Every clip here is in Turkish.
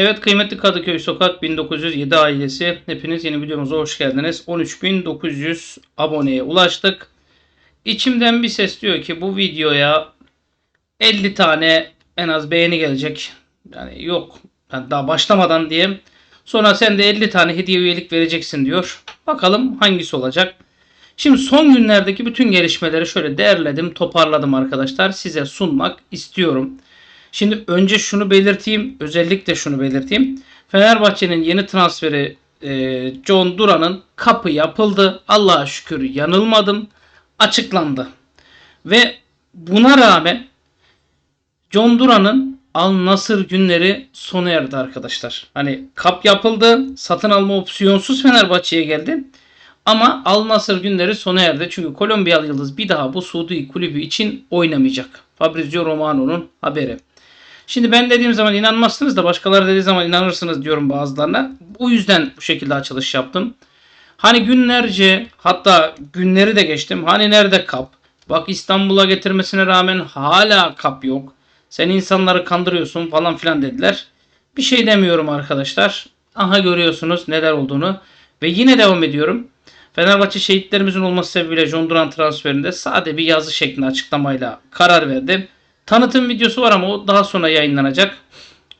Evet kıymetli Kadıköy Sokak 1907 ailesi hepiniz yeni videomuza hoş geldiniz. 13.900 aboneye ulaştık. İçimden bir ses diyor ki bu videoya 50 tane en az beğeni gelecek. Yani yok ben daha başlamadan diye. Sonra sen de 50 tane hediye üyelik vereceksin diyor. Bakalım hangisi olacak. Şimdi son günlerdeki bütün gelişmeleri şöyle değerledim, toparladım arkadaşlar. Size sunmak istiyorum. Şimdi önce şunu belirteyim. Özellikle şunu belirteyim. Fenerbahçe'nin yeni transferi e, John Duran'ın kapı yapıldı. Allah'a şükür yanılmadım. Açıklandı. Ve buna rağmen John Duran'ın Al Nasır günleri sona erdi arkadaşlar. Hani kap yapıldı. Satın alma opsiyonsuz Fenerbahçe'ye geldi. Ama Al Nasır günleri sona erdi. Çünkü Kolombiyalı Yıldız bir daha bu Suudi kulübü için oynamayacak. Fabrizio Romano'nun haberi. Şimdi ben dediğim zaman inanmazsınız da başkaları dediği zaman inanırsınız diyorum bazılarına. Bu yüzden bu şekilde açılış yaptım. Hani günlerce hatta günleri de geçtim. Hani nerede kap? Bak İstanbul'a getirmesine rağmen hala kap yok. Sen insanları kandırıyorsun falan filan dediler. Bir şey demiyorum arkadaşlar. Aha görüyorsunuz neler olduğunu. Ve yine devam ediyorum. Fenerbahçe şehitlerimizin olması sebebiyle John Duran transferinde sade bir yazı şeklinde açıklamayla karar verdi. Tanıtım videosu var ama o daha sonra yayınlanacak.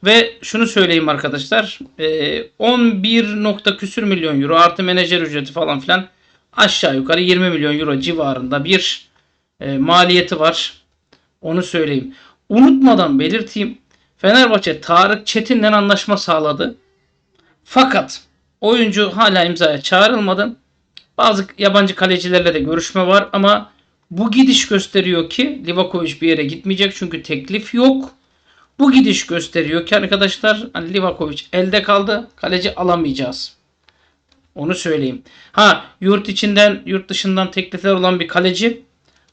Ve şunu söyleyeyim arkadaşlar. e, 11 nokta küsür milyon euro artı menajer ücreti falan filan aşağı yukarı 20 milyon euro civarında bir e, maliyeti var. Onu söyleyeyim. Unutmadan belirteyim. Fenerbahçe Tarık Çetin'le anlaşma sağladı. Fakat oyuncu hala imzaya çağrılmadı. Bazı yabancı kalecilerle de görüşme var ama bu gidiş gösteriyor ki Livakovic bir yere gitmeyecek çünkü teklif yok. Bu gidiş gösteriyor ki arkadaşlar hani Livakovic elde kaldı. Kaleci alamayacağız. Onu söyleyeyim. Ha yurt içinden yurt dışından teklifler olan bir kaleci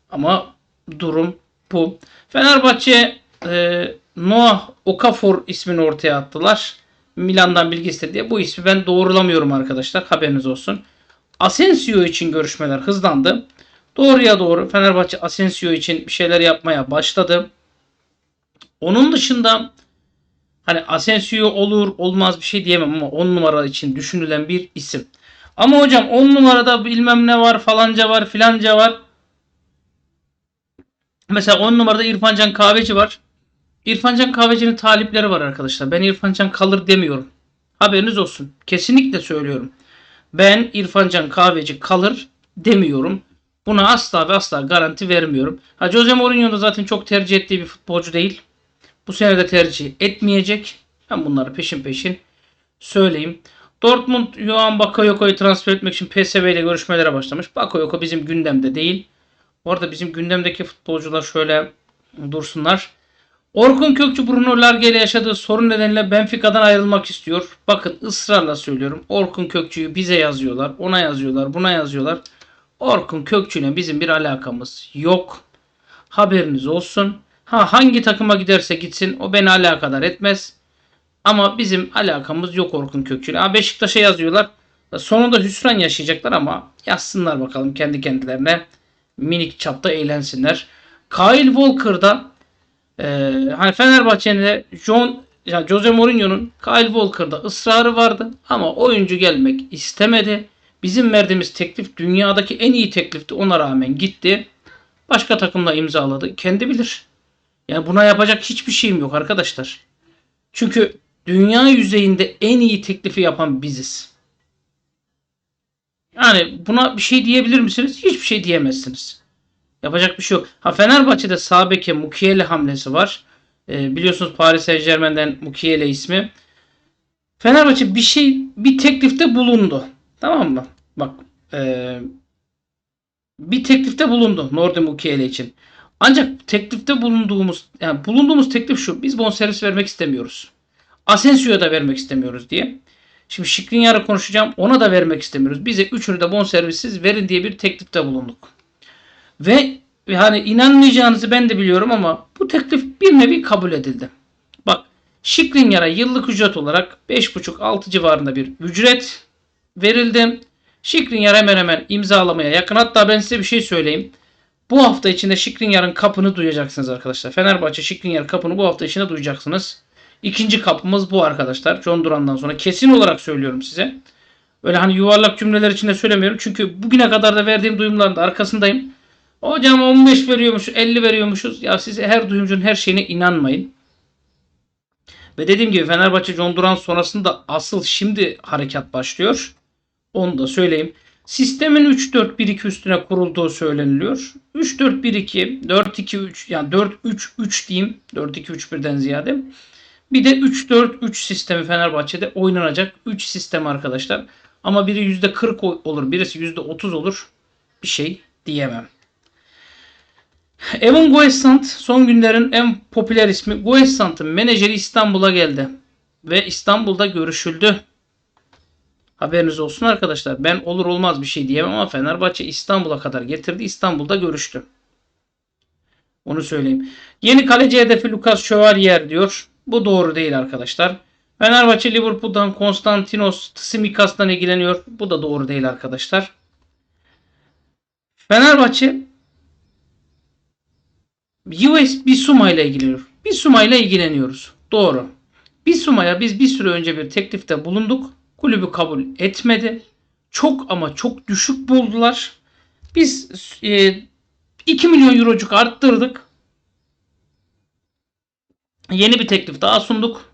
ama durum bu. Fenerbahçe e, Noah Okafor ismini ortaya attılar. Milan'dan bilgi istedi. Bu ismi ben doğrulamıyorum arkadaşlar. Haberiniz olsun. Asensio için görüşmeler hızlandı. Doğruya doğru Fenerbahçe Asensio için bir şeyler yapmaya başladı. Onun dışında hani Asensio olur olmaz bir şey diyemem ama 10 numara için düşünülen bir isim. Ama hocam 10 numarada bilmem ne var falanca var filanca var. Mesela 10 numarada İrfancan Kahveci var. İrfancan Kahveci'nin talipleri var arkadaşlar. Ben İrfancan kalır demiyorum. Haberiniz olsun. Kesinlikle söylüyorum. Ben İrfancan Kahveci kalır demiyorum. Buna asla ve asla garanti vermiyorum. Ha Jose Mourinho da zaten çok tercih ettiği bir futbolcu değil. Bu sene de tercih etmeyecek. Ben bunları peşin peşin söyleyeyim. Dortmund Johan Bakayoko'yu transfer etmek için PSV ile görüşmelere başlamış. Bakayoko bizim gündemde değil. Orada bizim gündemdeki futbolcular şöyle dursunlar. Orkun Kökçü Bruno Large ile yaşadığı sorun nedeniyle Benfica'dan ayrılmak istiyor. Bakın ısrarla söylüyorum. Orkun Kökçü'yü bize yazıyorlar. Ona yazıyorlar. Buna yazıyorlar. Orkun Kökçü ile bizim bir alakamız yok. Haberiniz olsun. Ha hangi takıma giderse gitsin o beni alakadar etmez. Ama bizim alakamız yok Orkun Kökçü ile. Ha Beşiktaş'a yazıyorlar. Sonunda hüsran yaşayacaklar ama yazsınlar bakalım kendi kendilerine. Minik çapta eğlensinler. Kyle Walker'da e, hani Fenerbahçe'nin John yani Jose Mourinho'nun Kyle Walker'da ısrarı vardı ama oyuncu gelmek istemedi. Bizim verdiğimiz teklif dünyadaki en iyi teklifti. Ona rağmen gitti. Başka takımla imzaladı. Kendi bilir. Yani buna yapacak hiçbir şeyim yok arkadaşlar. Çünkü dünya yüzeyinde en iyi teklifi yapan biziz. Yani buna bir şey diyebilir misiniz? Hiçbir şey diyemezsiniz. Yapacak bir şey yok. Ha Fenerbahçe'de sağ beke Mukiele hamlesi var. Ee, biliyorsunuz Paris Saint Germain'den Mukiele ismi. Fenerbahçe bir şey bir teklifte bulundu. Tamam mı? Bak ee, bir teklifte bulundu Nordi Mukiele için. Ancak teklifte bulunduğumuz yani bulunduğumuz teklif şu. Biz bonservis vermek istemiyoruz. Asensio'ya da vermek istemiyoruz diye. Şimdi Şikrinyar'ı konuşacağım. Ona da vermek istemiyoruz. Bize üçünü de bonservissiz verin diye bir teklifte bulunduk. Ve hani inanmayacağınızı ben de biliyorum ama bu teklif bir nevi kabul edildi. Bak Şikrinyar'a yıllık ücret olarak 5,5-6 civarında bir ücret verildi. Şikrinyar hemen hemen imzalamaya yakın. Hatta ben size bir şey söyleyeyim. Bu hafta içinde Şikrinyar'ın kapını duyacaksınız arkadaşlar. Fenerbahçe Şikrinyar kapını bu hafta içinde duyacaksınız. İkinci kapımız bu arkadaşlar. John Duran'dan sonra. Kesin olarak söylüyorum size. Öyle hani yuvarlak cümleler içinde söylemiyorum. Çünkü bugüne kadar da verdiğim duyumların da arkasındayım. Hocam 15 veriyormuş, 50 veriyormuşuz. Ya siz her duyumcunun her şeyine inanmayın. Ve dediğim gibi Fenerbahçe John Duran sonrasında asıl şimdi harekat başlıyor. Onu da söyleyeyim. Sistemin 3-4-1-2 üstüne kurulduğu söyleniliyor. 3-4-1-2, 4-2-3 yani 4-3-3 diyeyim. 4-2-3-1'den ziyade. Bir de 3-4-3 sistemi Fenerbahçe'de oynanacak. 3 sistem arkadaşlar. Ama biri %40 olur, birisi %30 olur. Bir şey diyemem. Evan Goesant son günlerin en popüler ismi. Goesant'ın menajeri İstanbul'a geldi. Ve İstanbul'da görüşüldü. Haberiniz olsun arkadaşlar. Ben olur olmaz bir şey diyemem ama Fenerbahçe İstanbul'a kadar getirdi. İstanbul'da görüştü. Onu söyleyeyim. Yeni kaleci hedefi Lucas Chevalier diyor. Bu doğru değil arkadaşlar. Fenerbahçe Liverpool'dan Konstantinos Tsimikas'tan ilgileniyor. Bu da doğru değil arkadaşlar. Fenerbahçe US Bisuma ile ilgileniyor. Bisuma ile ilgileniyoruz. Doğru. Bisuma'ya biz bir süre önce bir teklifte bulunduk. Kulübü kabul etmedi. Çok ama çok düşük buldular. Biz e, 2 milyon eurocuk arttırdık. Yeni bir teklif daha sunduk.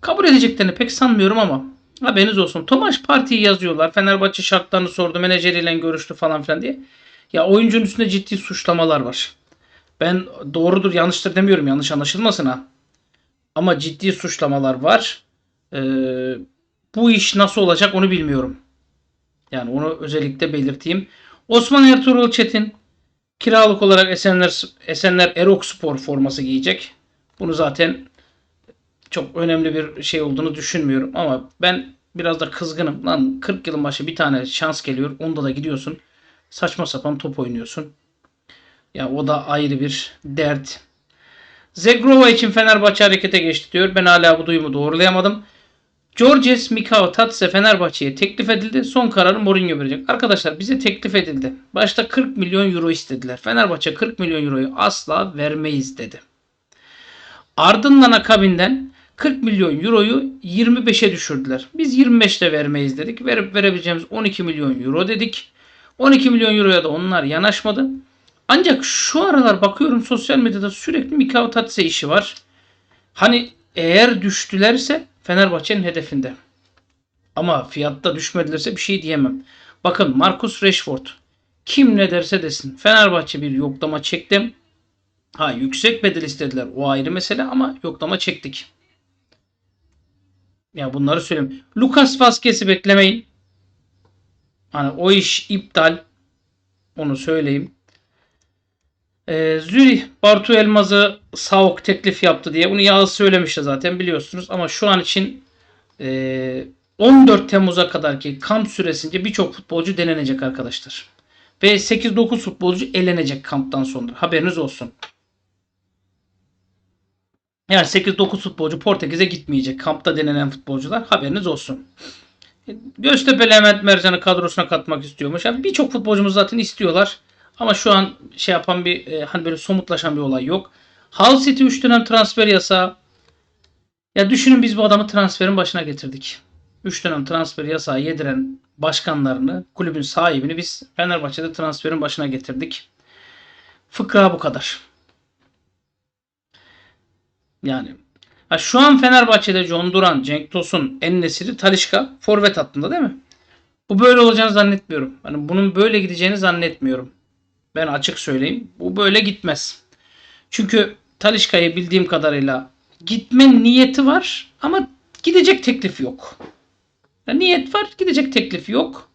Kabul edeceklerini pek sanmıyorum ama haberiniz olsun. Tomaş Parti'yi yazıyorlar. Fenerbahçe şartlarını sordu. Menajeriyle görüştü falan filan diye. Ya oyuncunun üstünde ciddi suçlamalar var. Ben doğrudur yanlıştır demiyorum yanlış anlaşılmasın ha. Ama ciddi suçlamalar var. Ee, bu iş nasıl olacak onu bilmiyorum. Yani onu özellikle belirteyim. Osman Ertuğrul Çetin kiralık olarak Esenler Esenler Erok Spor forması giyecek. Bunu zaten çok önemli bir şey olduğunu düşünmüyorum ama ben biraz da kızgınım. Lan 40 yılın başı bir tane şans geliyor. Onda da gidiyorsun. Saçma sapan top oynuyorsun. Ya o da ayrı bir dert. Zegrova için Fenerbahçe harekete geçti diyor. Ben hala bu duyumu doğrulayamadım. Georges Mikao Tatse Fenerbahçe'ye teklif edildi. Son kararı Mourinho verecek. Arkadaşlar bize teklif edildi. Başta 40 milyon euro istediler. Fenerbahçe 40 milyon euroyu asla vermeyiz dedi. Ardından akabinden 40 milyon euroyu 25'e düşürdüler. Biz 25'te vermeyiz dedik. Verip verebileceğimiz 12 milyon euro dedik. 12 milyon euroya da onlar yanaşmadı. Ancak şu aralar bakıyorum sosyal medyada sürekli Mikao Tatse işi var. Hani eğer düştülerse Fenerbahçe'nin hedefinde. Ama fiyatta düşmedilerse bir şey diyemem. Bakın Marcus Rashford kim ne derse desin. Fenerbahçe bir yoklama çektim. Ha yüksek bedel istediler. O ayrı mesele ama yoklama çektik. Ya bunları söyleyeyim. Lucas Vazquez'i beklemeyin. Hani o iş iptal. Onu söyleyeyim. Ee, Zürih Bartu Elmaz'ı Sauk teklif yaptı diye. Bunu Yağız söylemişti zaten biliyorsunuz. Ama şu an için e, 14 Temmuz'a kadarki kamp süresince birçok futbolcu denenecek arkadaşlar. Ve 8-9 futbolcu elenecek kamptan sonra. Haberiniz olsun. Yani 8-9 futbolcu Portekiz'e gitmeyecek. Kampta denenen futbolcular haberiniz olsun. Göztepe Levent Mercan'ı kadrosuna katmak istiyormuş. Yani birçok futbolcumuz zaten istiyorlar. Ama şu an şey yapan bir e, hani böyle somutlaşan bir olay yok. Hull City 3 dönem transfer yasağı. Ya düşünün biz bu adamı transferin başına getirdik. 3 dönem transfer yasağı yediren başkanlarını, kulübün sahibini biz Fenerbahçe'de transferin başına getirdik. Fıkra bu kadar. Yani ha şu an Fenerbahçe'de John Duran, Cenk Tosun, Ennesiri, Talişka forvet hattında değil mi? Bu böyle olacağını zannetmiyorum. Hani bunun böyle gideceğini zannetmiyorum. Ben açık söyleyeyim. Bu böyle gitmez. Çünkü Talişka'yı bildiğim kadarıyla gitme niyeti var ama gidecek teklif yok. Yani niyet var, gidecek teklif yok.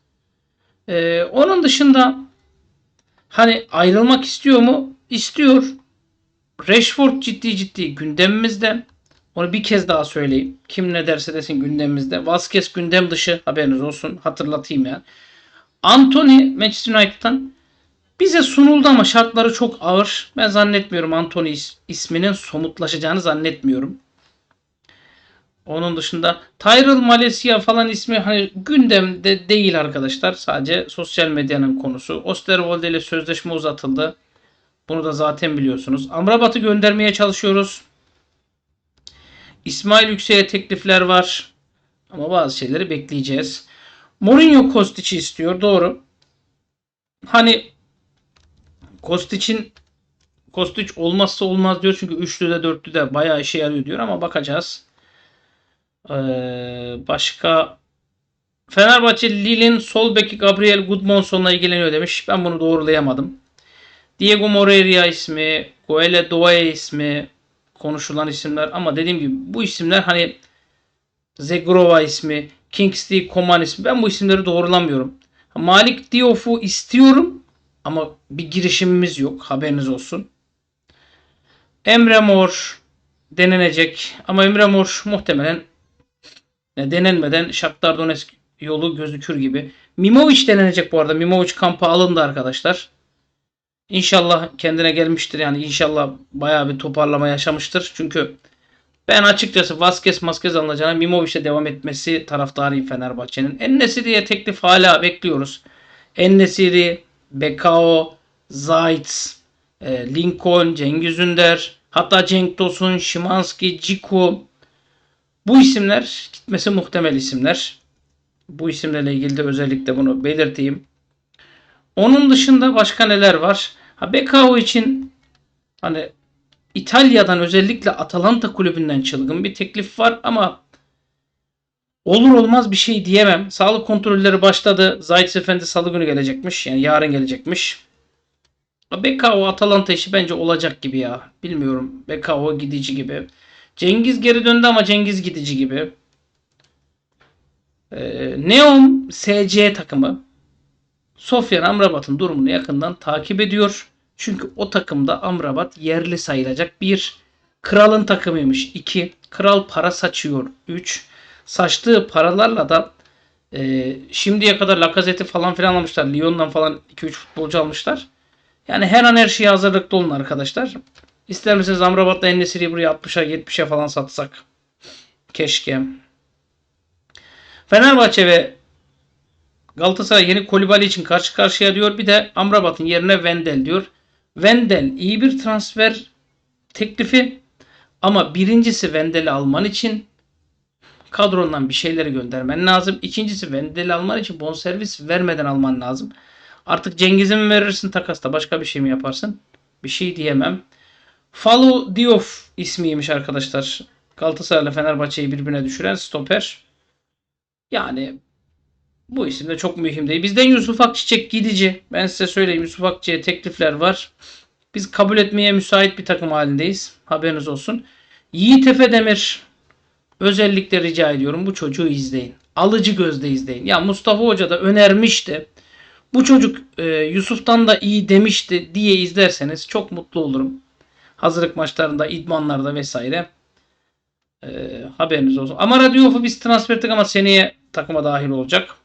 Ee, onun dışında hani ayrılmak istiyor mu? İstiyor. Rashford ciddi ciddi gündemimizde. Onu bir kez daha söyleyeyim. Kim ne derse desin gündemimizde. Vasquez gündem dışı haberiniz olsun. Hatırlatayım ya. Anthony Manchester United'tan bize sunuldu ama şartları çok ağır. Ben zannetmiyorum Anthony is- isminin somutlaşacağını zannetmiyorum. Onun dışında Tyrell Malaysia falan ismi hani gündemde değil arkadaşlar. Sadece sosyal medyanın konusu. Osterwolde ile sözleşme uzatıldı. Bunu da zaten biliyorsunuz. Amrabat'ı göndermeye çalışıyoruz. İsmail Yüksek'e teklifler var. Ama bazı şeyleri bekleyeceğiz. Mourinho Kostic'i istiyor. Doğru. Hani Kostic'in Kostic olmazsa olmaz diyor. Çünkü üçlü de dörtlü de bayağı işe yarıyor diyor ama bakacağız. Ee, başka Fenerbahçe Lille'in sol beki Gabriel Gudmundsson'la ilgileniyor demiş. Ben bunu doğrulayamadım. Diego Moreira ismi, Goele Doe ismi konuşulan isimler ama dediğim gibi bu isimler hani Zegrova ismi, Kingsley Coman ismi ben bu isimleri doğrulamıyorum. Malik Diouf'u istiyorum ama bir girişimimiz yok haberiniz olsun. Emre Mor denenecek ama Emre Mor muhtemelen denenmeden Shakhtar Donetsk yolu gözükür gibi. Mimovic denenecek bu arada. Mimovic kampa alındı arkadaşlar. İnşallah kendine gelmiştir. Yani inşallah bayağı bir toparlama yaşamıştır. Çünkü ben açıkçası Vasquez Maskez alınacağına Mimovic'e devam etmesi taraftarıyım Fenerbahçe'nin. Ennesiri'ye teklif hala bekliyoruz. Ennesiri, Bekao, Zayt, e, Lincoln, Cengiz Ünder, hatta Cenk Tosun, Şimanski, Ciku bu isimler gitmesi muhtemel isimler. Bu isimlerle ilgili de özellikle bunu belirteyim. Onun dışında başka neler var? Ha Bekao için hani İtalya'dan özellikle Atalanta kulübünden çılgın bir teklif var ama olur olmaz bir şey diyemem. Sağlık kontrolleri başladı. Zayt Efendi salı günü gelecekmiş. Yani yarın gelecekmiş. Bekao Atalanta işi bence olacak gibi ya. Bilmiyorum. Bekao gidici gibi. Cengiz geri döndü ama Cengiz gidici gibi. Ee, Neom SC takımı Sofyan Amrabat'ın durumunu yakından takip ediyor. Çünkü o takımda Amrabat yerli sayılacak. Bir, kralın takımıymış. İki, kral para saçıyor. Üç, saçtığı paralarla da e, şimdiye kadar Lacazette'i falan filan almışlar. Lyon'dan falan 2-3 futbolcu almışlar. Yani her an her şeye hazırlıklı olun arkadaşlar. İster misiniz Amrabat'la Enesiri'yi buraya 60'a 70'e falan satsak? Keşke. Fenerbahçe ve Galatasaray yeni Kolibali için karşı karşıya diyor. Bir de Amrabat'ın yerine Wendel diyor. Wendel iyi bir transfer teklifi ama birincisi Wendel'i alman için kadrondan bir şeyleri göndermen lazım. İkincisi Wendel'i alman için bonservis vermeden alman lazım. Artık Cengiz'i mi verirsin takasta başka bir şey mi yaparsın? Bir şey diyemem. Falu Diouf ismiymiş arkadaşlar. Galatasaray ile Fenerbahçe'yi birbirine düşüren stoper. Yani bu isim de çok mühim değil. Bizden Yusuf Akçiçek gidici. Ben size söyleyeyim Yusuf Akçiçek'e teklifler var. Biz kabul etmeye müsait bir takım halindeyiz. Haberiniz olsun. Yiğit Efe Demir özellikle rica ediyorum bu çocuğu izleyin. Alıcı gözle izleyin. Ya Mustafa Hoca da önermişti. Bu çocuk e, Yusuf'tan da iyi demişti diye izlerseniz çok mutlu olurum. Hazırlık maçlarında, idmanlarda vesaire. E, haberiniz olsun. Amara Diouf'u biz transfer ettik ama seneye takıma dahil olacak.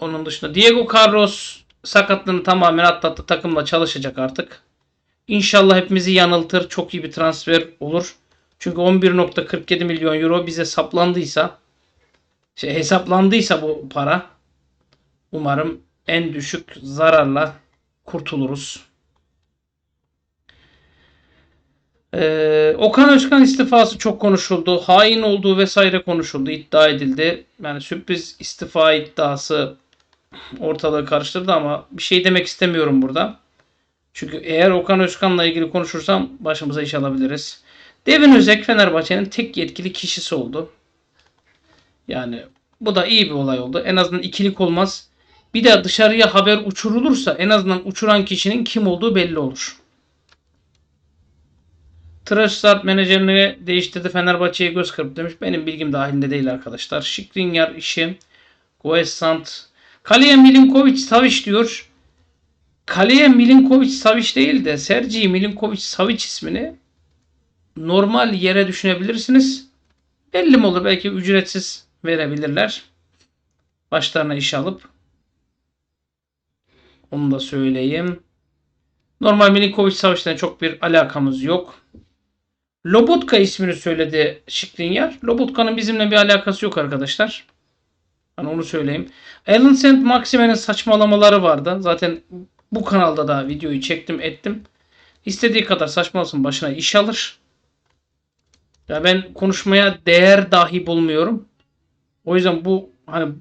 Onun dışında Diego Carlos sakatlığını tamamen atlattı. Takımla çalışacak artık. İnşallah hepimizi yanıltır. Çok iyi bir transfer olur. Çünkü 11.47 milyon euro bize saplandıysa şey hesaplandıysa bu para umarım en düşük zararla kurtuluruz. Ee, Okan Özkan istifası çok konuşuldu. Hain olduğu vesaire konuşuldu. iddia edildi. Yani sürpriz istifa iddiası ortalığı karıştırdı ama bir şey demek istemiyorum burada. Çünkü eğer Okan Özkan'la ilgili konuşursam başımıza iş alabiliriz. Devin Özek Fenerbahçe'nin tek yetkili kişisi oldu. Yani bu da iyi bir olay oldu. En azından ikilik olmaz. Bir de dışarıya haber uçurulursa en azından uçuran kişinin kim olduğu belli olur. Trash Start menajerini değiştirdi. Fenerbahçe'ye göz kırptı demiş. Benim bilgim dahilinde değil arkadaşlar. Şikrinyar işi. Goesant. Kaleye Milinkovic Savic diyor. Kaleye Milinkovic Savic değil de Sergi Milinkovic Savic ismini normal yere düşünebilirsiniz. Belli mi olur? Belki ücretsiz verebilirler. Başlarına iş alıp. Onu da söyleyeyim. Normal Milinkovic Savic'den çok bir alakamız yok. Lobotka ismini söyledi Şikrinyar. Lobotka'nın bizimle bir alakası yok arkadaşlar. Hani onu söyleyeyim. Alan St. Maxime'nin saçmalamaları vardı. Zaten bu kanalda da videoyu çektim ettim. İstediği kadar saçmalasın başına iş alır. Ya ben konuşmaya değer dahi bulmuyorum. O yüzden bu hani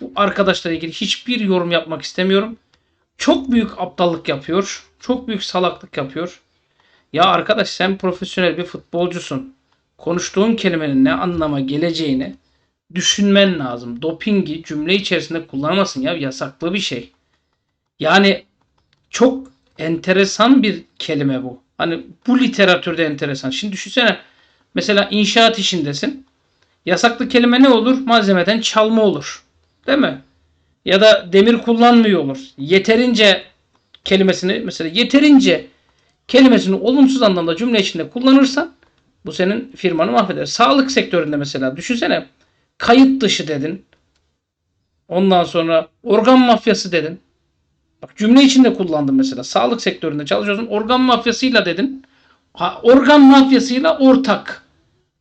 bu arkadaşla ilgili hiçbir yorum yapmak istemiyorum. Çok büyük aptallık yapıyor. Çok büyük salaklık yapıyor. Ya arkadaş sen profesyonel bir futbolcusun. Konuştuğun kelimenin ne anlama geleceğini düşünmen lazım. Dopingi cümle içerisinde kullanamazsın ya yasaklı bir şey. Yani çok enteresan bir kelime bu. Hani bu literatürde enteresan. Şimdi düşünsene mesela inşaat işindesin. Yasaklı kelime ne olur? Malzemeden çalma olur. Değil mi? Ya da demir kullanmıyor olur. Yeterince kelimesini mesela yeterince kelimesini olumsuz anlamda cümle içinde kullanırsan bu senin firmanı mahveder. Sağlık sektöründe mesela düşünsene kayıt dışı dedin. Ondan sonra organ mafyası dedin. Bak cümle içinde kullandım mesela. Sağlık sektöründe çalışıyorsun. Organ mafyasıyla dedin. Ha, organ mafyasıyla ortak.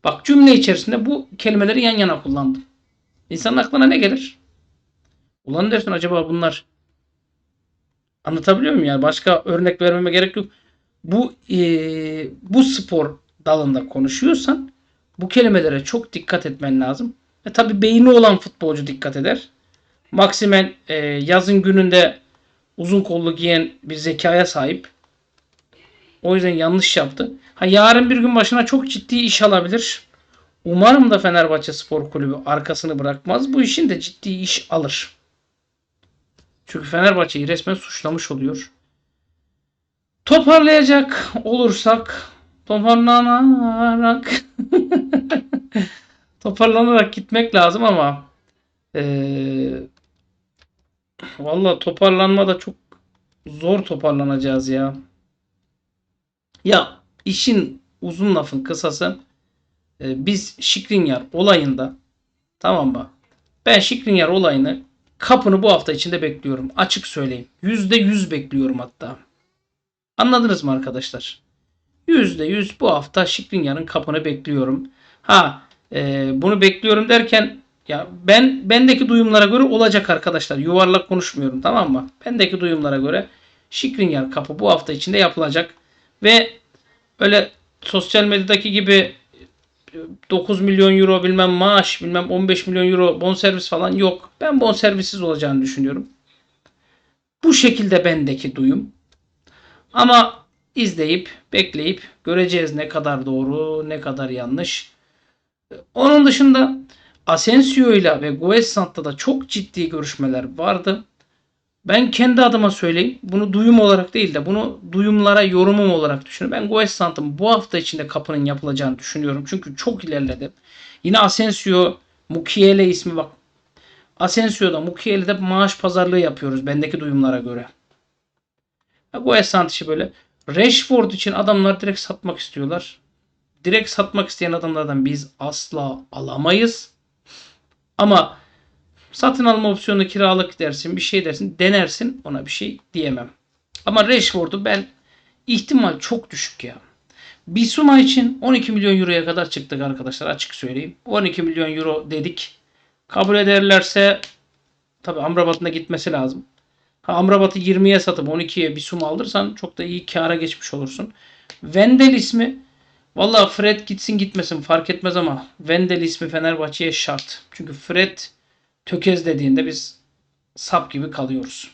Bak cümle içerisinde bu kelimeleri yan yana kullandım. İnsanın aklına ne gelir? Ulan dersin acaba bunlar anlatabiliyor muyum yani başka örnek vermeme gerek yok. Bu e, bu spor dalında konuşuyorsan bu kelimelere çok dikkat etmen lazım. E tabi beyni olan futbolcu dikkat eder. Maximen e, yazın gününde uzun kollu giyen bir zekaya sahip. O yüzden yanlış yaptı. Ha yarın bir gün başına çok ciddi iş alabilir. Umarım da Fenerbahçe Spor Kulübü arkasını bırakmaz. Bu işin de ciddi iş alır. Çünkü Fenerbahçe'yi resmen suçlamış oluyor. Toparlayacak olursak toparlanarak toparlanarak gitmek lazım ama ee, valla toparlanma da çok zor toparlanacağız ya. Ya işin uzun lafın kısası e, biz Şikrinyar olayında tamam mı? Ben Şikrinyar olayını kapını bu hafta içinde bekliyorum. Açık söyleyeyim. Yüzde yüz bekliyorum hatta. Anladınız mı arkadaşlar? Yüzde yüz bu hafta Şikrinyar'ın kapını bekliyorum. Ha e, bunu bekliyorum derken ya ben bendeki duyumlara göre olacak arkadaşlar. Yuvarlak konuşmuyorum tamam mı? Bendeki duyumlara göre Şikrinyar kapı bu hafta içinde yapılacak. Ve öyle sosyal medyadaki gibi 9 milyon euro bilmem maaş bilmem 15 milyon euro bonservis falan yok. Ben bonservissiz olacağını düşünüyorum. Bu şekilde bendeki duyum. Ama izleyip bekleyip göreceğiz ne kadar doğru ne kadar yanlış. Onun dışında Asensio ile ve Guesant'ta da çok ciddi görüşmeler vardı. Ben kendi adıma söyleyeyim. Bunu duyum olarak değil de bunu duyumlara yorumum olarak düşünüyorum. Ben Guesant'ın bu hafta içinde kapının yapılacağını düşünüyorum. Çünkü çok ilerledi. Yine Asensio, Mukiele ismi bak. Asensio'da, Mukiele'de maaş pazarlığı yapıyoruz bendeki duyumlara göre. Guesant işi böyle. Rashford için adamlar direkt satmak istiyorlar. Direkt satmak isteyen adamlardan biz asla alamayız. Ama satın alma opsiyonu kiralık dersin bir şey dersin denersin ona bir şey diyemem. Ama Rashford'u ben ihtimal çok düşük ya. Bisuma için 12 milyon euroya kadar çıktık arkadaşlar açık söyleyeyim. 12 milyon euro dedik. Kabul ederlerse tabi Amrabat'ın da gitmesi lazım. Ha, Amrabat'ı 20'ye satıp 12'ye bir sum alırsan çok da iyi kâra geçmiş olursun. Vendel ismi Valla Fred gitsin gitmesin fark etmez ama Vendel ismi Fenerbahçe'ye şart. Çünkü Fred tökezlediğinde biz sap gibi kalıyoruz.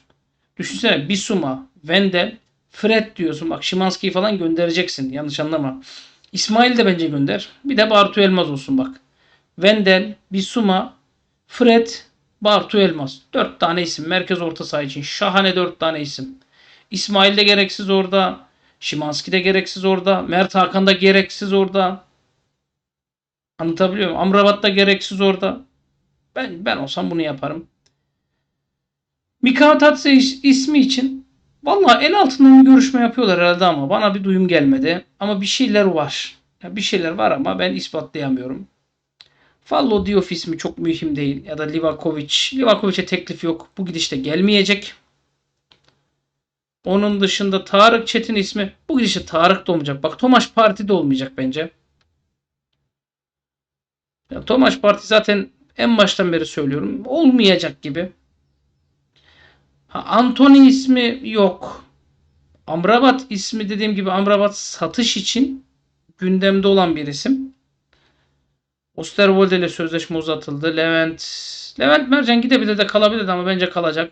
Düşünsene Bisuma, Vendel, Fred diyorsun. Bak Şimanski'yi falan göndereceksin. Yanlış anlama. İsmail de bence gönder. Bir de Bartu Elmaz olsun bak. Vendel, Bisuma, Fred, Bartu Elmaz. Dört tane isim. Merkez orta saha için. Şahane dört tane isim. İsmail de gereksiz orada. Şimanski de gereksiz orada. Mert Hakan da gereksiz orada. Anlatabiliyor muyum? Amrabat da gereksiz orada. Ben ben olsam bunu yaparım. Mika Tatse ismi için valla en altından bir görüşme yapıyorlar herhalde ama bana bir duyum gelmedi. Ama bir şeyler var. Ya bir şeyler var ama ben ispatlayamıyorum. Fallo Diouf ismi çok mühim değil. Ya da Livakovic. Livakovic'e teklif yok. Bu gidişte gelmeyecek. Onun dışında Tarık Çetin ismi bu gidişte Tarık da olmayacak. Bak Tomaş Parti de olmayacak bence. Ya Tomaş Parti zaten en baştan beri söylüyorum. Olmayacak gibi. Ha, Anthony ismi yok. Amrabat ismi dediğim gibi Amrabat satış için gündemde olan bir isim. Osterwolde ile sözleşme uzatıldı. Levent Levent Mercan gidebilir de kalabilir de ama bence kalacak.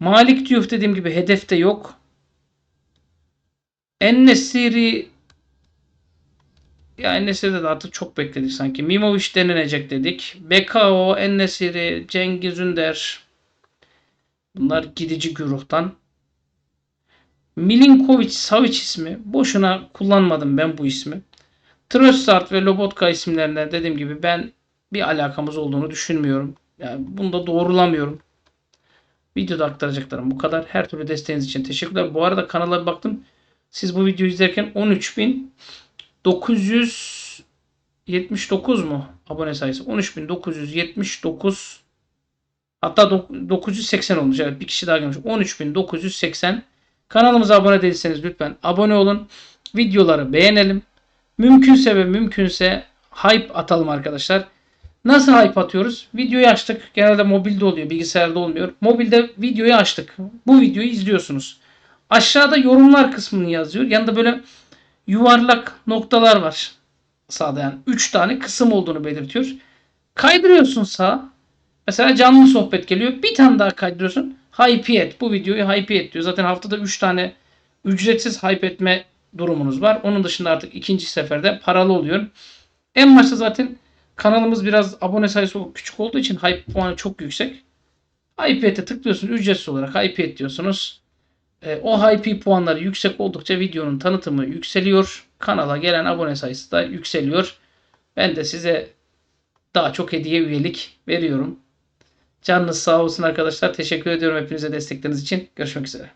Malik Diouf dediğim gibi hedefte yok. Ennesiri ya Ennesiri'de de artık çok bekledik sanki. Mimovic denilecek dedik. Bekao, Ennesiri, Cengiz Ünder. Bunlar gidici güruhtan. Milinkovic Savic ismi. Boşuna kullanmadım ben bu ismi. Trossard ve Lobotka isimlerine dediğim gibi ben bir alakamız olduğunu düşünmüyorum. Yani bunu da doğrulamıyorum. Videoda aktaracaklarım bu kadar. Her türlü desteğiniz için teşekkürler. Bu arada kanala baktım. Siz bu videoyu izlerken 13.979 mu abone sayısı? 13.979 hatta dok- 980 olmuş. Evet bir kişi daha gelmiş. 13.980 Kanalımıza abone değilseniz lütfen abone olun. Videoları beğenelim. Mümkünse ve mümkünse hype atalım arkadaşlar. Nasıl hype atıyoruz? Videoyu açtık. Genelde mobilde oluyor. Bilgisayarda olmuyor. Mobilde videoyu açtık. Bu videoyu izliyorsunuz. Aşağıda yorumlar kısmını yazıyor. Yanında böyle yuvarlak noktalar var. Sağda yani 3 tane kısım olduğunu belirtiyor. Kaydırıyorsun sağa. Mesela canlı sohbet geliyor. Bir tane daha kaydırıyorsun. Hype et. Bu videoyu hype et diyor. Zaten haftada 3 tane ücretsiz hype etme durumunuz var. Onun dışında artık ikinci seferde paralı oluyor. En başta zaten kanalımız biraz abone sayısı küçük olduğu için hype puanı çok yüksek. Hype et'e tıklıyorsunuz. Ücretsiz olarak hype et diyorsunuz. E, o hype puanları yüksek oldukça videonun tanıtımı yükseliyor. Kanala gelen abone sayısı da yükseliyor. Ben de size daha çok hediye üyelik veriyorum. Canınız sağ olsun arkadaşlar. Teşekkür ediyorum hepinize destekleriniz için. Görüşmek üzere.